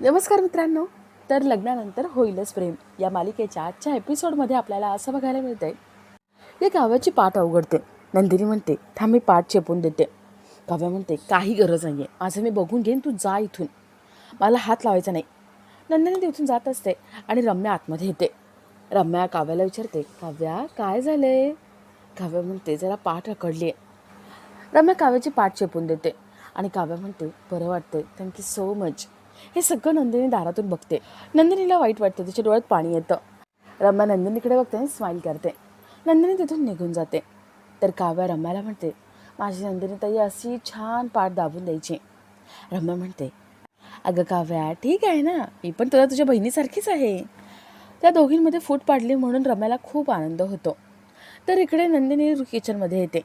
नमस्कार मित्रांनो. तर लग्नानंतर होईलच प्रेम. या मालिकेच्या आजच्या एपिसोडमध्ये आपल्याला असं बघायला मिळतंय की काव्याची पाठ अवघडते. नंदिनी म्हणते थांब मी पाठ चेपून देते. काव्या म्हणते काही गरज नाही आहे माझं मी बघून घेईन तू जा इथून. मला हात लावायचा नाही. नंदिनी तिथून जात असते आणि रम्या आतमध्ये येते. रम्या काव्याला विचारते काव्या काय झालंय? काव्या म्हणते जरा पाठ रकडली आहे रम्या काव्याची पाठ चेपून देते आणि काव्या म्हणते बरं वाटते थँक्यू सो मच हे सगळं नंदिनी दारातून बघते. नंदिनीला वाईट वाटतं तिच्या डोळ्यात पाणी येतं. रम्या नंदिनीकडे बघते आणि स्माईल करते. नंदिनी तिथून निघून जाते. तर काव्या रम्याला म्हणते माझी नंदिनी ताई अशी छान पाठ दाबून द्यायची. रम्या म्हणते अगं काव्या ठीक आहे ना मी पण तुला तुझ्या बहिणीसारखीच आहे. त्या दोघींमध्ये फूट पाडली म्हणून रम्याला खूप आनंद होतो. तर इकडे नंदिनी किचनमध्ये येते.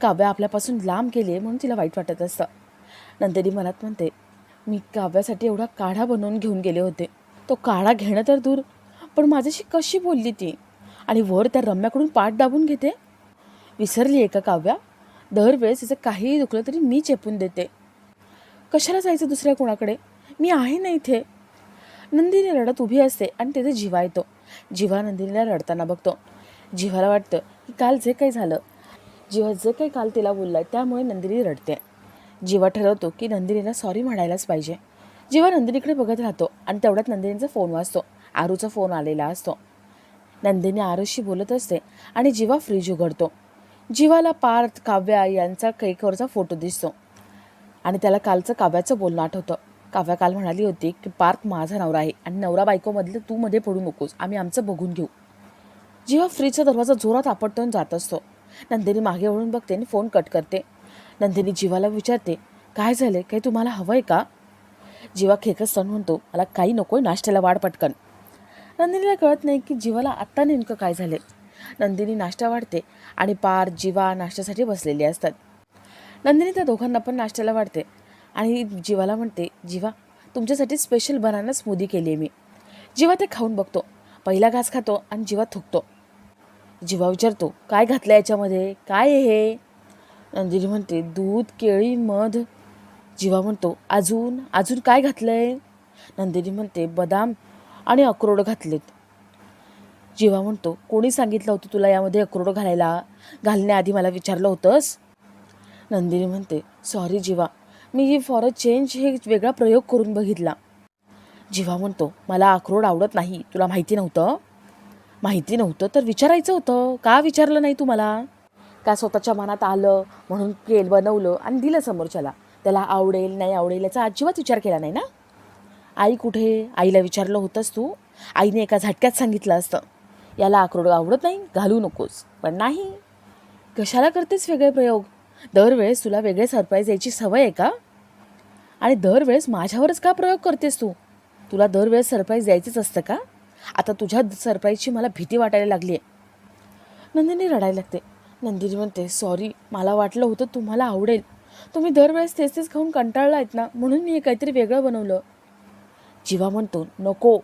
काव्या आपल्यापासून लांब गेली म्हणून तिला वाईट वाटत असतं. नंदिनी मनात म्हणते मी काव्यासाठी एवढा काढा बनवून घेऊन गेले होते. तो काढा घेणं तर दूर पण माझ्याशी कशी बोलली ती? आणि वर त्या रम्याकडून पाठ दाबून घेते? विसरली आहे का काव्या? दरवेळेस तिचं काहीही दुखलं तरी मी चेपून देते. कशाला जायचं दुसऱ्या कोणाकडे? मी आहे ना इथे. नंदिनी रडत उभी असते आणि तिथे जिवा येतो. जिवा नंदिनीला रडताना बघतो. जिवाला वाटतं की काल जे काही झालं जिवा जे काही काल तिला बोललं त्यामुळे नंदिनी रडते. जिवा ठरवतो की नंदिनीला सॉरी म्हणायलाच पाहिजे. जीवा नंदिनीकडे बघत राहतो आणि तेवढ्यात नंदिनीचा फोन वाजतो. आरूचा फोन आलेला असतो. नंदिनी आरूशी बोलत असते आणि जिवा फ्रीज उघडतो. जिवाला पार्थ काव्या यांचा केकवरचा फोटो दिसतो. आणि त्याला कालचं काव्याचं बोलणं आठवतं. काव्या काल म्हणाली होती की पार्थ माझा नवरा आहे आणि नवरा बायकोमधलं तू मध्ये पडू नकोस. आम्ही आमचं बघून घेऊ. जेव्हा फ्रीजचा दरवाजा जोरात आपटतो जात असतो. नंदिनी मागे वळून बघते आणि फोन कट करते. नंदिनी जीवाला विचारते काय झाले काही तुम्हाला हवं आहे का? जीवा खेकत सण म्हणतो मला काही नकोय नाश्त्याला वाढ पटकन. नंदिनीला कळत नाही की जीवाला आत्ता नेमकं काय झाले नंदिनी नाश्ता वाढते आणि पार जीवा नाश्त्यासाठी बसलेली असतात. नंदिनी त्या दोघांना पण नाश्त्याला वाढते आणि जीवाला म्हणते जीवा तुमच्यासाठी स्पेशल बनाना स्मूदी केली आहे मी. जीवा ते खाऊन बघतो. पहिला घास खातो आणि जीवा थुकतो. जीवा विचारतो काय घातलं याच्यामध्ये? काय हे? नंदिनी म्हणते दूध केळी मध. जीवा म्हणतो अजून अजून काय घातलं आहे नंदिनी म्हणते बदाम आणि अक्रोड घातलेत. जीवा म्हणतो कोणी सांगितलं होतं तुला यामध्ये अक्रोड घालायला? घालण्याआधी मला विचारलं होतंस? नंदिनी म्हणते सॉरी जीवा मी फॉर अ चेंज हे वेगळा प्रयोग करून बघितला. जीवा म्हणतो मला अक्रोड आवडत नाही तुला माहिती नव्हतं? माहिती नव्हतं तर विचारायचं होतं का विचारलं नाही तू मला? का स्वतःच्या मनात आलं म्हणून केल बनवलं आणि दिलं समोरच्याला. त्याला आवडेल नाही आवडेल याचा अजिबात विचार केला नाही ना? आई कुठे? आईला विचारलं होतंस तू? आईने एका झटक्यात सांगितलं असतं. याला अक्रोड आवडत नाही? घालू नकोस. पण नाही. कशाला करतेस वेगळे प्रयोग? दरवेळेस तुला वेगळे सरप्राईज यायची सवय आहे का? आणि दरवेळेस माझ्यावरच का प्रयोग करतेस तू? तुला दरवेळेस सरप्राईज द्यायचंच असतं का? आता तुझ्या सरप्राईजची मला भीती वाटायला लागली आहे नंदिनी रडायला लागते. नंदिनी म्हणते सॉरी मला वाटलं होतं तुम्हाला आवडेल. तुम्ही दरवेळेस तेच तेच खाऊन कंटाळला आहेत ना म्हणून मी हे काहीतरी वेगळं बनवलं. जीवा म्हणतो नको.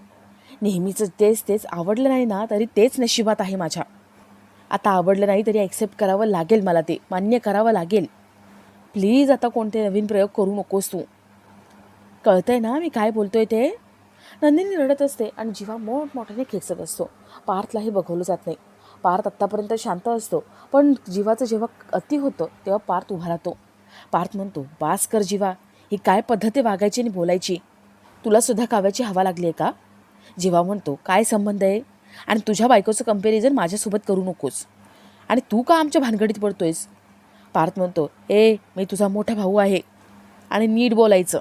नेहमीचं तेच तेच आवडलं नाही ना तरी तेच नशिबात आहे माझ्या. आता आवडलं नाही तरी ॲक्सेप्ट करावं लागेल मला ते मान्य करावं लागेल. प्लीज आता कोणते नवीन प्रयोग करू नकोस तू. कळतंय ना मी काय बोलतोय ते? नंदिनी रडत असते आणि जीवा मोठमोठ्याने खेचत असतो. पार्थलाही बघवलं जात नाही. पार्थ आत्तापर्यंत शांत असतो. पण जीवाचं जेव्हा अति होतं तेव्हा पार्थ उभा राहतो. पार्थ म्हणतो बास कर जीवा. ही काय पद्धती वागायची आणि बोलायची? तुलासुद्धा काव्याची हवा लागली आहे का? जीवा म्हणतो काय संबंध आहे? आणि तुझ्या बायकोचं कंपॅरिझन माझ्यासोबत करू नकोस. आणि तू का आमच्या भानगडीत पडतोयस? पार्थ म्हणतो ए मी तुझा मोठा भाऊ आहे. आणि नीट बोलायचं.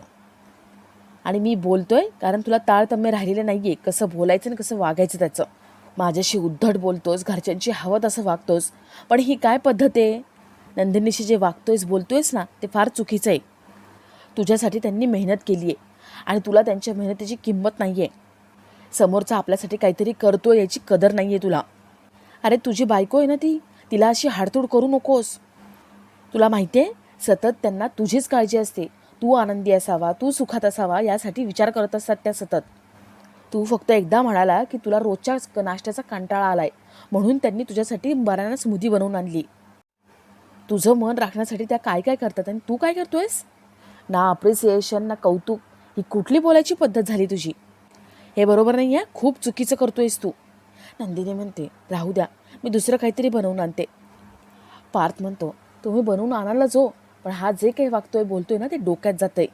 आणि मी बोलतोय कारण तुला ताळतम्य राहिलेलं नाही आहे कसं बोलायचं आणि कसं वागायचं त्याचं. माझ्याशी उद्धट बोलतोस घरच्यांची हवं तसं वागतोस. पण ही काय पद्धत आहे? नंदिनीशी जे वागतोयस बोलतोयस ना ते फार चुकीचं आहे. तुझ्यासाठी त्यांनी मेहनत केली आहे आणि तुला त्यांच्या मेहनतीची किंमत नाही आहे समोरचा आपल्यासाठी काहीतरी करतो याची कदर नाही आहे तुला. अरे तुझी बायको आहे ना ती? तिला अशी हाडतोड करू नकोस. तुला माहिती आहे सतत त्यांना तुझीच काळजी असते. तू आनंदी असावा तू सुखात असावा यासाठी विचार करत असतात त्या सतत. तू फक्त एकदा म्हणाला की तुला रोजच्या क- नाश्त्याचा कंटाळा आलाय. म्हणून त्यांनी तुझ्यासाठी बनाना स्मूदी बनवून आणली. तुझं मन राखण्यासाठी त्या काय काय करतात आणि तू काय करतोयस? ना अप्रिसिएशन ना कौतुक. ही कुठली बोलायची पद्धत झाली तुझी? हे बरोबर नाही आहे खूप चुकीचं करतोयस तू. नंदिनी म्हणते राहू द्या मी दुसरं काहीतरी बनवून आणते. पार्थ म्हणतो तुम्ही बनवून आणायला जो हो, पण हा जे काही वागतोय बोलतोय ना ते डोक्यात जातंय.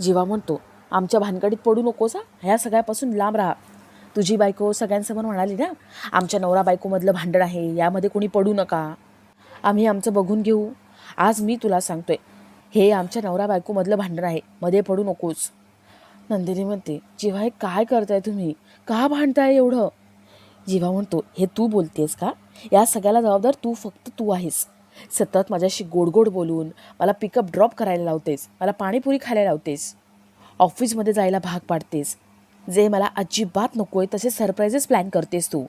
जीवा म्हणतो आमच्या भानगडीत पडू नकोस हा. ह्या सगळ्यापासून लांब राहा. तुझी बायको सगळ्यांसमोर म्हणाली ना आमच्या नवरा बायकोमधलं भांडण आहे यामध्ये कोणी पडू नका. आम्ही आमचं बघून घेऊ. आज मी तुला सांगतोय हे आमच्या नवरा बायकोमधलं भांडण आहे मध्ये पडू नकोस. नंदिनी म्हणते जेव्हा हे काय करताय तुम्ही? का भांडताय एवढं? जेव्हा म्हणतो हे तू बोलतेस का? या सगळ्याला जबाबदार तू फक्त तू आहेस. सतत माझ्याशी गोड गोड बोलून मला पिकअप ड्रॉप करायला लावतेस मला पाणीपुरी खायला लावतेस. ऑफिसमध्ये जायला भाग पाडतेस. जे मला अजिबात नको आहे तसे सरप्राईजेस प्लॅन करतेस तू.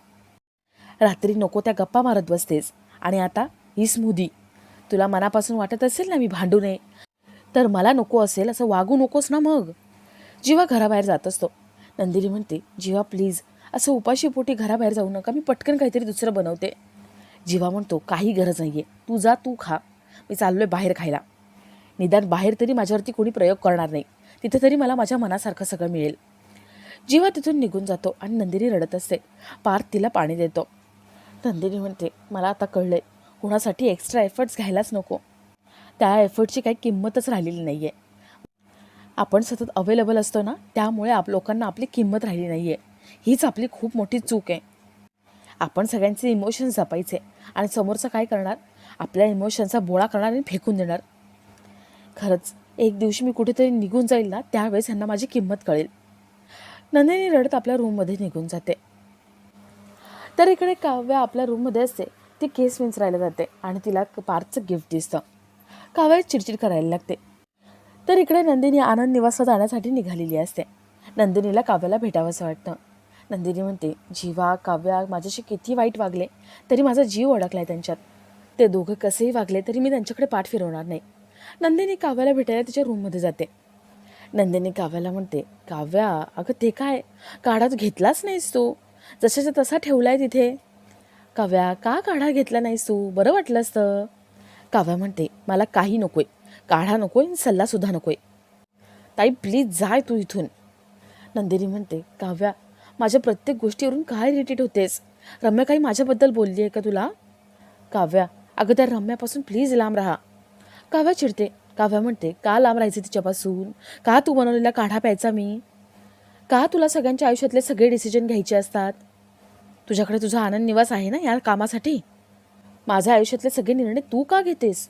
रात्री नको त्या गप्पा मारत बसतेस. आणि आता ही स्मूदी. तुला मनापासून वाटत असेल ना मी भांडू नये तर मला नको असेल असं वागू नकोस ना मग. जेव्हा घराबाहेर जात असतो. नंदिनी म्हणते जीवा प्लीज असं उपाशीपोटी घराबाहेर जाऊ नका. मी पटकन काहीतरी दुसरं बनवते. जीवा म्हणतो काही गरज नाही आहे तू जा तू खा. मी चाललो आहे बाहेर खायला. निदान बाहेर तरी माझ्यावरती कोणी प्रयोग करणार नाही. तिथे तरी मला माझ्या मनासारखं सगळं मिळेल. जीवा तिथून निघून जातो आणि नंदिनी रडत असते. पार्थ तिला पाणी देतो. नंदिनी म्हणते मला आता कळलं आहे कुणासाठी एक्स्ट्रा एफर्ट्स घ्यायलाच नको. त्या एफर्टची काही किंमतच राहिलेली नाही आहे आपण सतत अवेलेबल असतो ना त्यामुळे आप लोकांना आपली किंमत राहिली नाही आहे हीच आपली खूप मोठी चूक आहे. आपण सगळ्यांचे इमोशन्स जपायचे आणि समोरचं काय करणार? आपल्या इमोशनचा बोळा करणार आणि फेकून देणार. खरंच एक दिवशी मी कुठेतरी निघून जाईल ना त्यावेळेस ह्यांना माझी किंमत कळेल. नंदिनी रडत आपल्या रूममध्ये निघून जाते. तर इकडे काव्या आपल्या रूममध्ये असते. ती केस विंचरायला जाते आणि तिला पार्थचं गिफ्ट दिसतं. काव्या चिडचिड करायला लागते. तर इकडे नंदिनी आनंद निवासात जाण्यासाठी निघालेली असते. नंदिनीला काव्याला भेटावंसं वाटतं. नंदिनी म्हणते जीवा काव्या माझ्याशी किती वाईट वागले तरी माझा जीव अडकला आहे त्यांच्यात. ते दोघं कसेही वागले तरी मी त्यांच्याकडे पाठ फिरवणार नाही. नंदिनी काव्याला भेटायला तिच्या रूममध्ये जाते. नंदिनी काव्याला म्हणते काव्या अगं ते काय? काढा तू घेतलाच नाहीस तू. जशाचा तसा ठेवलाय तिथे. काव्या का काढा घेतला नाहीस तू? बरं वाटलं असतं काव्या म्हणते मला काही नकोय. काढा नकोय आणि सल्लासुद्धा नकोय. ताई प्लीज जाय तू इथून. नंदिनी म्हणते काव्या माझ्या प्रत्येक गोष्टीवरून काय इरिटेट होतेस? रम्या काही माझ्याबद्दल बोलली आहे का तुला? काव्या अगं त्या रम्यापासून प्लीज लांब राहा. काव्या चिडते. काव्या म्हणते का लांब राहायचं तिच्यापासून? का तू बनवलेला काढा प्यायचा मी? का तुला सगळ्यांच्या आयुष्यातले सगळे डिसिजन घ्यायचे असतात? तुझ्याकडे तुझा आनंद निवास आहे ना या कामासाठी? माझ्या आयुष्यातले सगळे निर्णय तू का घेतेस?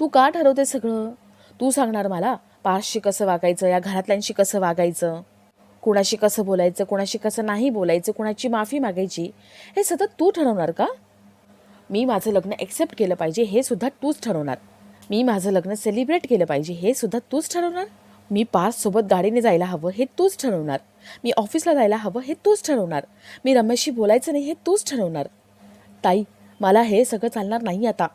तू का ठरवते सगळं? तू सांगणार मला पाचशी कसं वागायचं या घरातल्यांशी कसं वागायचं? कुणाशी कसं बोलायचं कुणाशी कसं नाही बोलायचं कुणाची माफी मागायची? हे सतत तू ठरवणार का? मी माझं लग्न ॲक्सेप्ट केलं पाहिजे हे सुद्धा तूच ठरवणार. मी माझं लग्न सेलिब्रेट केलं पाहिजे हे सुद्धा तूच ठरवणार? मी पाचसोबत गाडीने जायला हवं हे तूच ठरवणार. मी ऑफिसला जायला हवं हे तूच ठरवणार. मी रमेशशी बोलायचं नाही हे तूच ठरवणार. ताई मला हे सगळं चालणार नाही आता.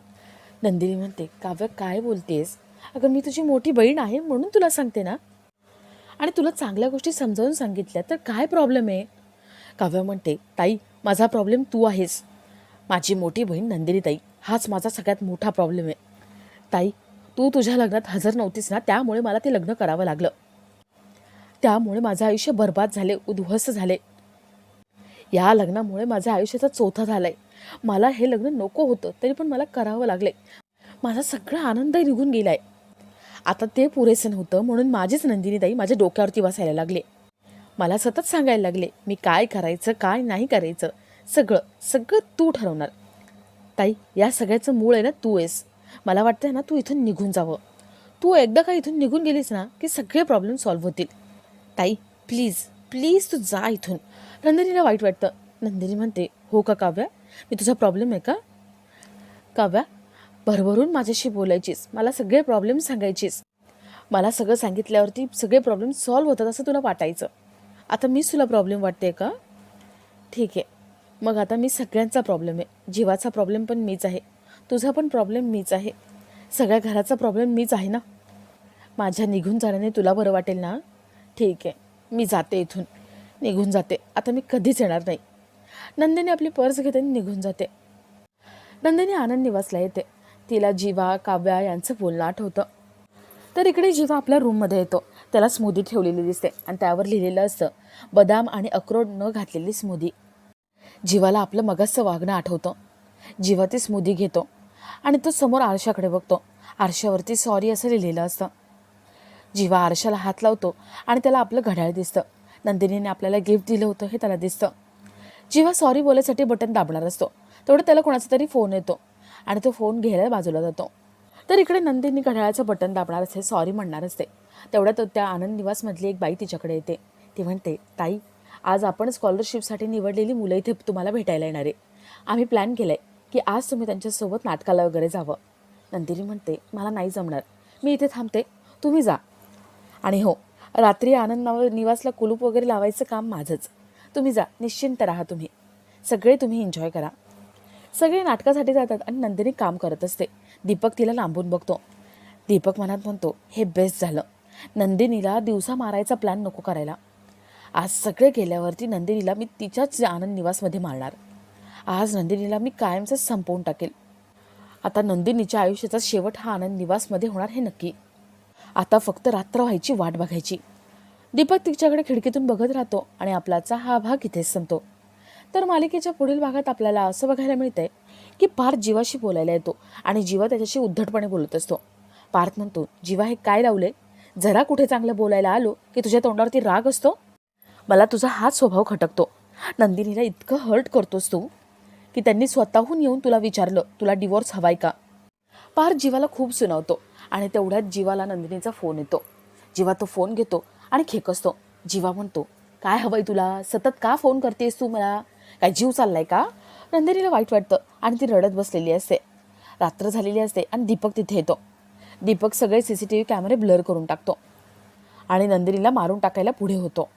नंदिनी म्हणते काव्य काय बोलतेस? अगं मी तुझी मोठी बहीण आहे म्हणून तुला सांगते ना. आणि तुला चांगल्या गोष्टी समजावून सांगितल्या तर काय प्रॉब्लेम आहे? काव्य म्हणते ताई माझा प्रॉब्लेम तू आहेस. माझी मोठी बहीण नंदिनी ताई हाच माझा सगळ्यात मोठा प्रॉब्लेम आहे. ताई तू तुझ्या लग्नात हजर नव्हतीस ना त्यामुळे मला ते लग्न करावं लागलं. त्यामुळे माझं आयुष्य बर्बाद झाले उद्ध्वस्त झाले. या लग्नामुळे माझ्या आयुष्याचा चौथा झालाय. मला हे लग्न नको होतं तरी पण मला करावं लागले. माझा सगळा आनंदही निघून गेलाय. आता ते पुरेसे नव्हतं म्हणून माझीच नंदिनीताई माझ्या डोक्यावरती बसायला लागले. मला सतत सांगायला लागले मी काय करायचं काय नाही करायचं? सगळं सगळं तू ठरवणार. ताई या सगळ्याचं मूळ आहे ना तू आहेस. मला वाटतंय ना तू इथून निघून जावं. तू एकदा का इथून निघून गेलीस ना की सगळे प्रॉब्लेम सॉल्व्ह होतील. ताई प्लीज प्लीज तू जा इथून. नंदिनीला वाईट वाटतं. नंदिनी म्हणते हो का काव्या? मी तुझा प्रॉब्लेम आहे का? काव्या भरभरून माझ्याशी बोलायचीस. मला सगळे प्रॉब्लेम सांगायचीस. मला सगळं सांगितल्यावरती सगळे प्रॉब्लेम सॉल्व्ह होतात असं तुला वाटायचं. आता मीच तुला प्रॉब्लेम वाटते का? ठीक आहे. मग आता मी सगळ्यांचा प्रॉब्लेम आहे. जीवाचा प्रॉब्लेम पण मीच आहे. तुझा पण प्रॉब्लेम मीच आहे. सगळ्या घराचा प्रॉब्लेम मीच आहे ना? माझ्या निघून जाण्याने तुला बरं वाटेल ना? ठीक आहे मी जाते इथून. निघून जाते. आता मी कधीच येणार नाही. नंदिनी आपली पर्स घेते आणि निघून जाते. नंदिनी आनंद निवासला येते. तिला जीवा काव्या यांचं बोलणं आठवतं तर इकडे जीवा आपल्या रूममध्ये येतो. त्याला स्मूदी ठेवलेली दिसते आणि त्यावर लिहिलेलं असतं बदाम आणि अक्रोड न घातलेली स्मूदी जीवाला आपलं मगजचं वागणं आठवतं. जीवा ती स्मूदी घेतो आणि तो समोर आरशाकडे बघतो. आरशावरती सॉरी असं लिहिलेलं असतं. जीवा आरशाला हात लावतो आणि त्याला आपलं घड्याळ दिसतं. नंदिनीने आपल्याला गिफ्ट दिलं होतं हे त्याला दिसतं. जीवा सॉरी बोलायसाठी बटन दाबणार असतो. तेवढं त्याला कोणाचा तरी फोन येतो आणि तो फोन घ्यायला बाजूला जातो. तर इकडे नंदिनी घड्याळाचं बटन दाबणार असते सॉरी म्हणणार असते. तेवढ्यात त्या आनंद निवासमधली एक बाई तिच्याकडे येते. ती म्हणते ताई आज आपण स्कॉलरशिपसाठी निवडलेली मुलं इथे तुम्हाला भेटायला येणार आहे. आम्ही प्लॅन केलं आहे की आज तुम्ही त्यांच्यासोबत नाटकाला वगैरे जावं. नंदिनी म्हणते मला नाही जमणार. मी इथे थांबते. तुम्ही जा. आणि हो रात्री आनंद नाव निवासला कुलूप वगैरे लावायचं काम माझंच. तुम्ही जा निश्चिंत राहा तुम्ही. सगळे तुम्ही एन्जॉय करा. सगळे नाटकासाठी जातात आणि नंदिनी काम करत असते. दीपक तिला लांबून बघतो. दीपक मनात म्हणतो हे बेस्ट झालं. नंदिनीला दिवसा मारायचा प्लॅन नको करायला. आज सगळे गेल्यावरती नंदिनीला मी तिच्याच आनंद निवासमध्ये मारणार. आज नंदिनीला मी कायमच संपवून टाकेल. आता नंदिनीच्या आयुष्याचा शेवट हा आनंद निवासमध्ये होणार हे नक्की. आता फक्त रात्र व्हायची वाट बघायची. दीपक तिच्याकडे खिडकीतून बघत राहतो आणि आपलाचा हा भाग इथेच संपतो. तर मालिकेच्या पुढील भागात आपल्याला असं बघायला मिळतंय की पार्थ जीवाशी बोलायला येतो आणि जीवा त्याच्याशी उद्धटपणे बोलत असतो. पार्थ म्हणतो जीवा हे काय लावले जरा कुठे चांगलं बोलायला आलो की तुझ्या तोंडावरती राग असतो? मला तुझा हाच स्वभाव खटकतो. नंदिनीला इतकं हर्ट करतोस तू. की त्यांनी स्वतःहून येऊन तुला विचारलं तुला डिवोर्स हवाय का? पार जीवाला खूप सुनावतो आणि तेवढ्यात जीवाला नंदिनीचा फोन येतो. जीवा तो फोन घेतो आणि खेकसतो. जीवा म्हणतो काय हवंय तुला? सतत का फोन करतेस तू मला? काय जीव चाललाय का? नंदिनीला वाईट वाटतं आणि ती रडत बसलेली असते. रात्र झालेली असते आणि दीपक तिथे येतो. दीपक सगळे सी सी टी व्ही कॅमेरे ब्लर करून टाकतो आणि नंदिनीला मारून टाकायला पुढे होतो.